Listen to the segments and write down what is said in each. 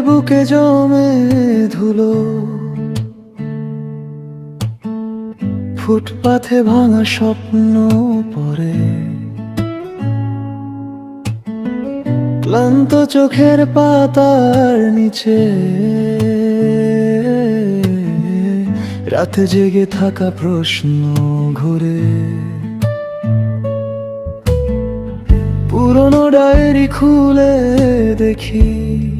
বুকে জমে ধুলো। ফুটপাথে ভাঙা স্বপ্ন পরে ক্লান্ত চোখের পাতার নিচে। রাতে জেগে থাকা প্রশ্ন ঘুরে। পুরনো ডায়েরি খুলে দেখি।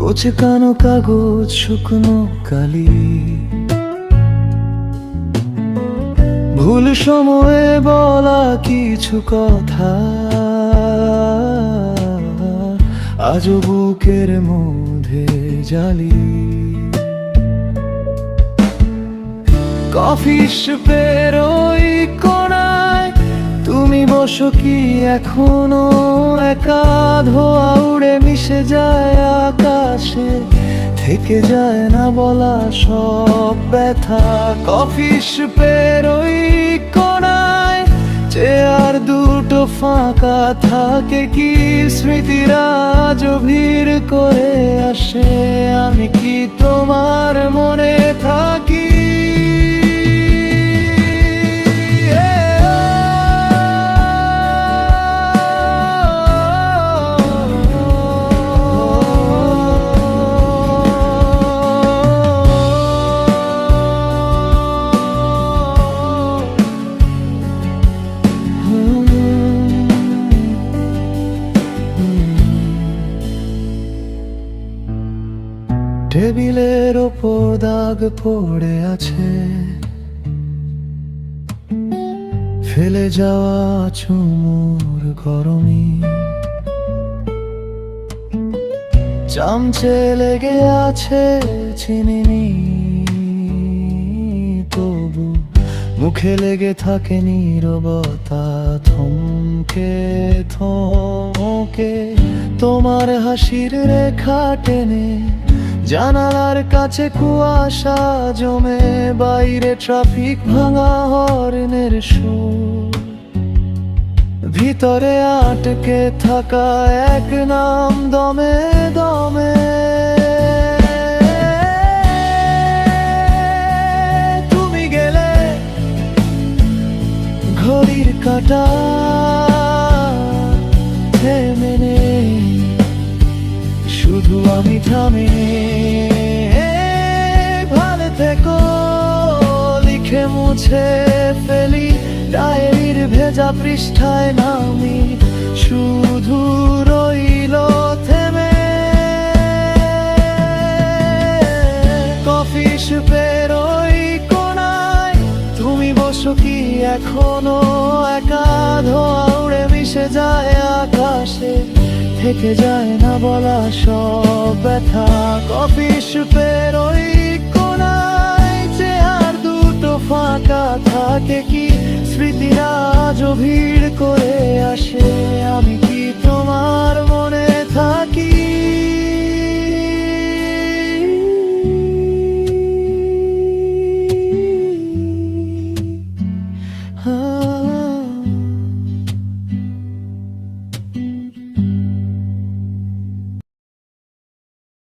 কোচে কানো কাগজ, শুকনো কালি। ভুল সময়ে বলা কিছু কথা। আজও বুকের মধ্যে জালি। কফি শপের ওই কোনায় তুমি বসো কি এখনও? একা ধোয়া উড়ে মিশে যায় আকাশে থেকে যায় না বলা সব ব্যথা। কফিস পেরোই কোনায় চেয়ার দুটো ফাঁকা থাকে কি স্মৃতিরা ভিড় করে আসে। আমি কি তোমার মনে থাকি? টেবিলের ওপর দাগ পড়ে আছে। ফেলে যাওয়া চুমুর গরমি চামচে লেগে আছে চিনিনি, তবু মুখে লেগে থাকে নীরবতা, থমকে থমকে। তোমার হাসির রেখা টেনে জানালার কাছে কুয়াশা জমে, বাইরে ট্রাফিক ভাঙা হর্নের সুর। ভিতরে আটকে থাকা এক নাম দমে দমে। তুমি গেলে ঘড়ির কাটা। আমি থামে ভালো থেকো, লিখে মুছে ফেলি। ডায়েরির ভেজা পৃষ্ঠায় নামি, শুধু রইল থেমে। কফি শপের ওই কোনায়, তুমি বসো কি এখনও একা ধোয়া? মিশে যায় আকাশে, থেকে যায় না বলা সব ব্যথা। কফি সুপের ওই কোনায় চেয়ার দুটো ফাঁকা থাকে কি? স্মৃতিরা আজও ভিড় করে আসে।